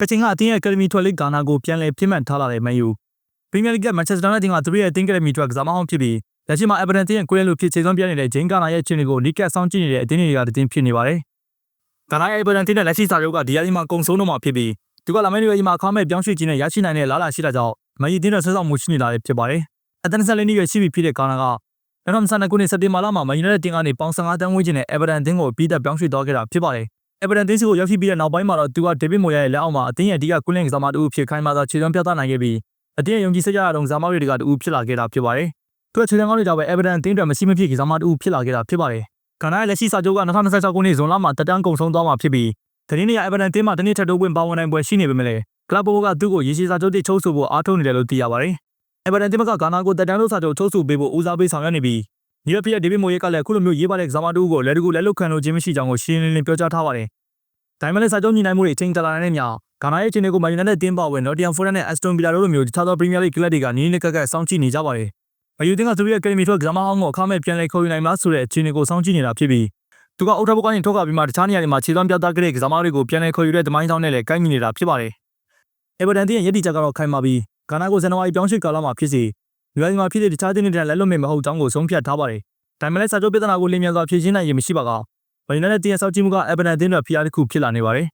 ကချင်ကအသင်းရဲ့ Academy ထွက်လေးဂါနာကိုပြန်လည်ပြစ်မှတ်ထားလာတဲ့မန်ယူပရီးမီယာလိဂ်ကမန်ချက်စတာယူနိုက်တက်ကသူတို့ရဲ့အသင်း Academy ထွက်ကစားမအောင်ဖြစ်ပြီးလက်ရှိမှာ Everton တင်းရဲ့ကိုယ်ရလိုဖြစ်ခြေစွမ်းပြနေတဲ့ဂျိန်းကာနာရဲ့အခြေအနေကိုနီးကပ်ဆောင်ကြည့်နေတဲ့အသင်းတွေကတည်င်းဖြစ်နေပါတယ်။ဂါနာရဲ့ Everton တင်းရဲ့လက်ရှိစာချုပ်ကဒီယာဒီမှာကုံဆုံးတော့မှာဖြစ်ပြီးသူကလာမယ့်နေ့မှာအခါမဲ့ပြောင်းရွှေ့ခြင်းနဲ့ရရှိနိုင်တဲ့လားလာရှိတာကြောင့်မန်ယူတင်းရဲ့ဆွဲဆောင်မှုရှိနေတာလည်းဖြစ်ပါတယ်။အသင်းဆက်လင်းကြီးရဲ့ရှိပြီဖြစ်တဲ့ဂါနာက2022ခုနှစ်စက်တင်ဘာလမှာမန်ယူနိုက်တက်တင်းကနေပေါင်15တန်းဝန်းကျင်နဲ့ Everton တင်းကိုပြီးသက်ပြောင်းရွှေ့သွားခဲ့တာဖြစ်ပါတယ်။ Everton တင်းစီကိုရောက်ရှိပြီးတဲ့နောက်ပိုင်းမှာတော့သူကဒေးဗစ်မိုယာရဲ့လက်အောက်မှာအသင်းရဲ့အဓိကကွင်းလင်းကစားမတူဖြစ်ခိုင်းမှသာခြေစွမ်းပြသနိုင်ခဲ့ပြီးအတင်းရဲ့ယုံကြည်စိတ်ရတဲ့ဇာမောက်တွေကတူဖြစ်လာခဲ့တာဖြစ်ပါတယ်။သူ့ခြေစွမ်းကောင်းတွေကြောင့်ပဲ Everton အသင်းအတွက်မရှိမဖြစ်ကစားမတူဖြစ်လာခဲ့တာဖြစ်ပါတယ်။ဂါနာရဲ့လက်ရှိစာချုပ်က2026ခုနှစ်ဇွန်လမှာတက်တန်းကုန်ဆုံးသွားမှာဖြစ်ပြီးသတင်းတွေက Everton အသင်းမှာတနည်းထပ်တိုးဝင်ပါဝင်နိုင်ပွဲရှိနေပေမဲ့လည်းကလပ်ဘောကသူ့ကိုရေရှည်စာချုပ်တိချုပ်ဆိုဖို့အားထုတ်နေတယ်လို့သိရပါတယ်။ Everton အသင်းကဂါနာကိုတက်တန်းလို့စာချုပ်ချုပ်ဆိုပေးဖို့ဦးစားပေးဆောင်ရွက်နေပြီး ညီရဖီရဲ့ဒေးဗစ်မိုယေကလည်းအခုလိုမျိုးရေးပါတဲ့ကစားမတူကိုလက်တကူလက်လွတ်ခံလို့ခြင်းမရှိကြောင်းကိုရှင်းလင်းလင်းပြောကြားထားပါတယ်။ဒါမှလည်းစာချုပ်ညီနိုင်မှုတွေအချိန်တလာတဲ့ညဂါနာရဲ့အခြေအနေကိုမန်ယူနိုက်တက်တင်းပါဝင် Nottingham Forest နဲ့ Aston Villa တို့လိုမျိုးတခြားသော Premier League ကလပ်တွေကနီးနီးကပ်ကပ်စောင့်ကြည့်နေကြပါတယ်။မန်ယူတင်းကသူတို့ရဲ့ Academy ထွက်ကစားမအောင်ကိုအခမဲ့ပြန်လည်ခေါ်ယူနိုင်မှာဆိုတဲ့အခြေအနေကိုစောင့်ကြည့်နေတာဖြစ်ပြီးသူကအိုထဘကနေထုတ်ကပြီးမှတခြားနေရာတွေမှာခြေသွမ်းပြသခဲ့တဲ့ကစားမတွေကိုပြန်လည်ခေါ်ယူတဲ့သမိုင်းဆောင်နဲ့လည်းကိုက်ညီနေတာဖြစ်ပါတယ်။ Everton တင်းရဲ့ရည်တည်ချက်ကတော့ခိုင်မာပြီးဂါနာကိုဇန်နဝါရီပြောင်းရွှေ့ကာလမှာဖြစ်စီ လူရိုင်းမှာဖြစ်တဲ့တခြားတင်းတွေလက်လွတ်မေမဟုတ်ကြောင်းကိုဆုံးဖြတ်ထားပါတယ်။ဒါမှလည်းစာချုပ်ပြဿနာကိုလင်းမြန်စွာဖြေရှင်းနိုင်ရင်မရှိပါကမန်ယူနိုက်တက်တင်းရဲ့စောင့်ကြည့်မှုက Everton တင်းတွေဖိအားတစ်ခုဖြစ်လာနေပါတယ်